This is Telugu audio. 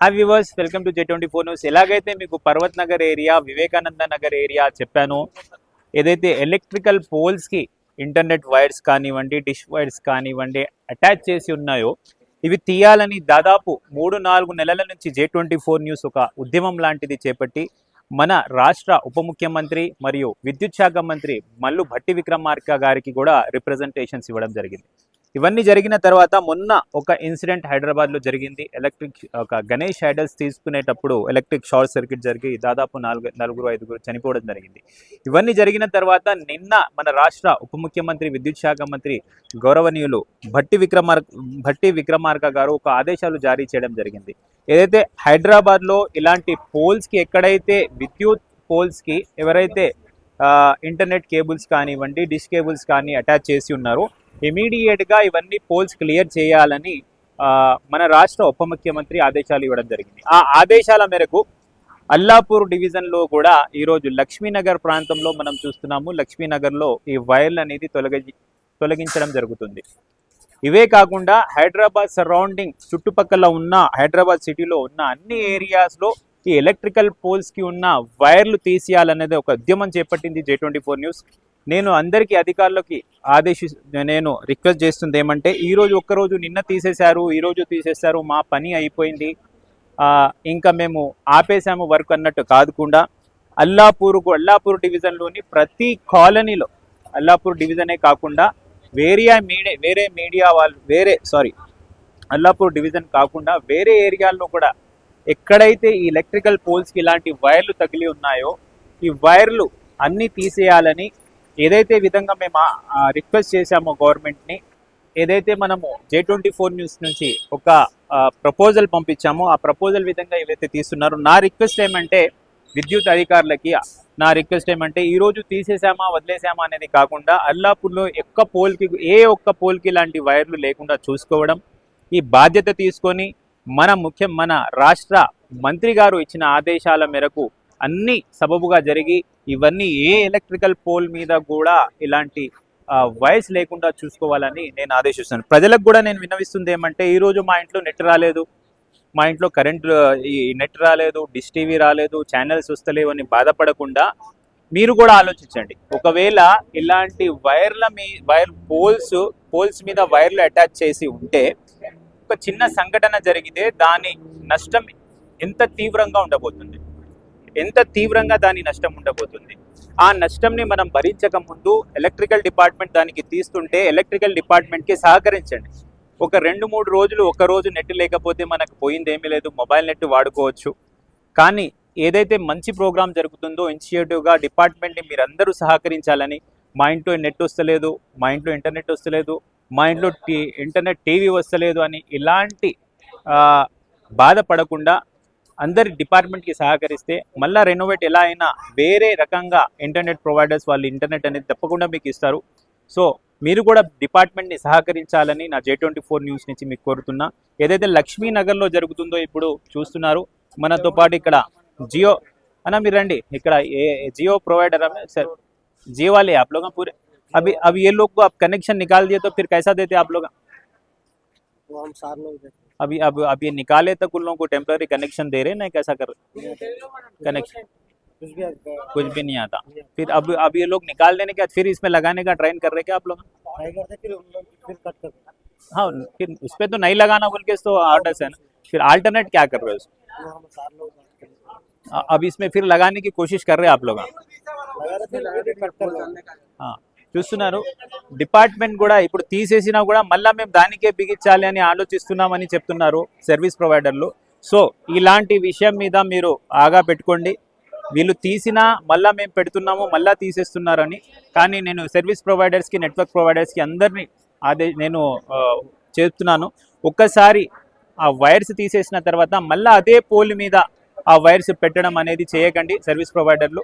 Hi viewers welcome to J twenty four news ఎలాగైతే మీకు పర్వత్ నగర్ ఏరియా వివేకానంద నగర్ ఏరియా చెప్పాను ఏదైతే ఎలక్ట్రికల్ పోల్స్కి ఇంటర్నెట్ వైర్స్ కానివ్వండి డిష్ వైర్స్ కానివ్వండి అటాచ్ చేసి ఉన్నాయో ఇవి తీయాలని దాదాపు మూడు నాలుగు నెలల నుంచి జే ట్వంటీ ఫోర్ న్యూస్ ఒక ఉద్యమం లాంటిది చేపట్టి మన రాష్ట్ర ఉప ముఖ్యమంత్రి మరియు విద్యుత్ శాఖ మంత్రి మల్లు భట్టి విక్రమార్క గారికి కూడా రిప్రజెంటేషన్స్ ఇవ్వడం జరిగింది. ఇవన్నీ జరిగిన తర్వాత మొన్న ఒక ఇన్సిడెంట్ హైదరాబాద్లో జరిగింది. ఎలక్ట్రిక్ ఒక గణేష్ ఐడల్స్ తీసుకునేటప్పుడు ఎలక్ట్రిక్ షార్ట్ సర్క్యూట్ జరిగి దాదాపు నాలుగు నలుగురు ఐదుగురు చనిపోవడం జరిగింది. ఇవన్నీ జరిగిన తర్వాత నిన్న మన రాష్ట్ర ఉప ముఖ్యమంత్రి విద్యుత్ శాఖ మంత్రి గౌరవనీయులు భట్టి విక్రమార్ భట్టి విక్రమార్క గారు ఒక ఆదేశాలు జారీ చేయడం జరిగింది. ఏదైతే హైదరాబాద్లో ఇలాంటి పోల్స్కి ఎక్కడైతే విద్యుత్ పోల్స్కి ఎవరైతే ఇంటర్నెట్ కేబుల్స్ కానివ్వండి డిష్ కేబుల్స్ కానీ అటాచ్ చేసి ఉన్నారో ఇమీడియట్గా ఇవన్నీ పోల్స్ క్లియర్ చేయాలని మన రాష్ట్ర ఉప ముఖ్యమంత్రి ఆదేశాలు ఇవ్వడం జరిగింది. ఆ ఆదేశాల మేరకు అల్లాపూర్ డివిజన్లో కూడా ఈరోజు లక్ష్మీనగర్ ప్రాంతంలో మనం చూస్తున్నాము లక్ష్మీనగర్లో ఈ వైర్లు అనేది తొలగి తొలగించడం జరుగుతుంది. ఇవే కాకుండా హైదరాబాద్ సరౌండింగ్ చుట్టుపక్కల ఉన్న హైదరాబాద్ సిటీలో ఉన్న అన్ని ఏరియాస్లో ఈ ఎలక్ట్రికల్ పోల్స్కి ఉన్న వైర్లు తీసేయాలనేది ఒక ఉద్యమం చేపట్టింది జే ట్వంటీ ఫోర్ న్యూస్. నేను అందరికీ అధికారులకి ఆదేశి నేను రిక్వెస్ట్ చేస్తుంది ఏమంటే ఈరోజు ఒక్కరోజు నిన్న తీసేశారు ఈరోజు తీసేశారు మా పని అయిపోయింది. ఇంకా మేము ఆపేసాము వర్క్ అన్నట్టు కాదుకుండా అల్లాపూర్ అల్లాపూర్ డివిజన్లోని ప్రతి కాలనీలో అల్లాపూర్ డివిజనే కాకుండా వేరియా మీడియా వేరే మీడియా వాళ్ళు వేరే సారీ అల్లాపూర్ డివిజన్ కాకుండా వేరే ఏరియాల్లో కూడా ఎక్కడైతే ఈ ఎలక్ట్రికల్ పోల్స్కి ఇలాంటి వైర్లు తగిలి ఉన్నాయో ఈ వైర్లు అన్నీ తీసేయాలని ఏదైతే విధంగా మేము రిక్వెస్ట్ చేశామో గవర్నమెంట్ని ఏదైతే మనము జే ట్వంటీ ఫోర్ న్యూస్ నుంచి ఒక ప్రపోజల్ పంపించామో ఆ ప్రపోజల్ విధంగా ఏవైతే తీస్తున్నారో నా రిక్వెస్ట్ ఏమంటే విద్యుత్ అధికారులకి నా రిక్వెస్ట్ ఏమంటే ఈరోజు తీసేసామా వదిలేసామా అనేది కాకుండా అల్లాపూర్లో ఎక్క పోల్కి ఏ ఒక్క పోల్కి ఇలాంటి వైర్లు లేకుండా చూసుకోవడం ఈ బాధ్యత తీసుకొని మన ముఖ్యం మన రాష్ట్ర మంత్రి గారు ఇచ్చిన ఆదేశాల మేరకు అన్ని సబబుగా జరిగి ఇవన్నీ ఏ ఎలక్ట్రికల్ పోల్ మీద కూడా ఇలాంటి వైర్స్ లేకుండా చూసుకోవాలని నేను ఆదేశిస్తాను ప్రజలకు కూడా నేను విన్నవిస్తుంది ఏమంటే ఈ రోజు మా ఇంట్లో నెట్ రాలేదు. మా ఇంట్లో కరెంట్ ఈ నెట్ రాలేదు డిష్ టీవీ రాలేదు ఛానల్స్ వస్తలేవు అని బాధపడకుండా మీరు కూడా ఆలోచించండి. ఒకవేళ ఇలాంటి వైర్ల మీ వైర్ పోల్స్ పోల్స్ మీద వైర్లు అటాచ్ చేసి ఉంటే ఒక చిన్న సంఘటన జరిగితే దాని నష్టం ఎంత తీవ్రంగా ఉండబోతుంది? ఎంత తీవ్రంగా దాని నష్టం ఉండబోతుంది? ఆ నష్టంని మనం భరించక ముందు ఎలక్ట్రికల్ డిపార్ట్మెంట్ దానికి తీస్తుంటే ఎలక్ట్రికల్ డిపార్ట్మెంట్కి సహకరించండి. ఒక రెండు మూడు రోజులు ఒక రోజు నెట్ లేకపోతే మనకు పోయింది ఏమీ లేదు మొబైల్ నెట్ వాడుకోవచ్చు. కానీ ఏదైతే మంచి ప్రోగ్రామ్ జరుగుతుందో ఇనిషియేటివ్గా డిపార్ట్మెంట్ని మీరందరూ సహకరించాలని. మా ఇంట్లో నెట్ వస్తలేదు మా ఇంట్లో ఇంటర్నెట్ వస్తలేదు మా ఇంట్లో టీ ఇంటర్నెట్ టీవీ వస్తలేదు అని ఇలాంటి బాధపడకుండా అందరి డిపార్ట్మెంట్కి సహకరిస్తే మళ్ళీ రెనోవేట్ ఎలా అయినా వేరే రకంగా ఇంటర్నెట్ ప్రొవైడర్స్ వాళ్ళు ఇంటర్నెట్ అనేది తప్పకుండా మీకు ఇస్తారు సో మీరు కూడా డిపార్ట్మెంట్ని సహకరించాలని నా జే ట్వంటీ ఫోర్ న్యూస్ నుంచి మీకు కోరుతున్నా ఏదైతే లక్ష్మీనగర్లో జరుగుతుందో ఇప్పుడు చూస్తున్నారు మనతో పాటు ఇక్కడ జియో అన్న మీరు రండి ఇక్కడ ఏ జియో ప్రొవైడర్ सर जियो वाले आप लोग हैं पूरे अभी अब ये लोग को आप कनेक्शन निकाल दिए तो फिर कैसा देते आप लोग वो हम सार लोग देते अभी अब अब ये निकाले तक उन लोगों को टेम्पररी कनेक्शन दे रहे हैं, ना कैसा कर कनेक्शन कुछ भी कुछ भी नहीं आता। फिर अब अब ये लोग निकाल देने के बाद फिर इसमें लगाने का ट्राइन कर रहे क्या आप लोग? हाँ फिर उस पर तो नहीं लगाना बोल के तो ऑर्डर्स है ना। फिर अल्टरनेट क्या कर रहे हो? अब इसमें फिर लगाने की कोशिश कर रहे हैं आप लोग? लगा చూస్తున్నారు. డిపార్ట్మెంట్ కూడా ఇప్పుడు తీసేసినా కూడా మళ్ళీ మేము దానికే బిగించాలి అని ఆలోచిస్తున్నామని చెప్తున్నారు సర్వీస్ ప్రొవైడర్లు. సో ఇలాంటి విషయం మీద మీరు ఆగా పెట్టుకోండి. వీళ్ళు తీసినా మళ్ళీ మేము పెడుతున్నాము మళ్ళీ తీసేస్తున్నారని. కానీ నేను సర్వీస్ ప్రొవైడర్స్కి నెట్వర్క్ ప్రొవైడర్స్కి అందరినీ అదే నేను చెప్తున్నాను. ఒక్కసారి ఆ వైర్స్ తీసేసిన తర్వాత మళ్ళీ అదే పోల్ మీద ఆ వైర్స్ పెట్టడం అనేది చేయకండి సర్వీస్ ప్రొవైడర్లు.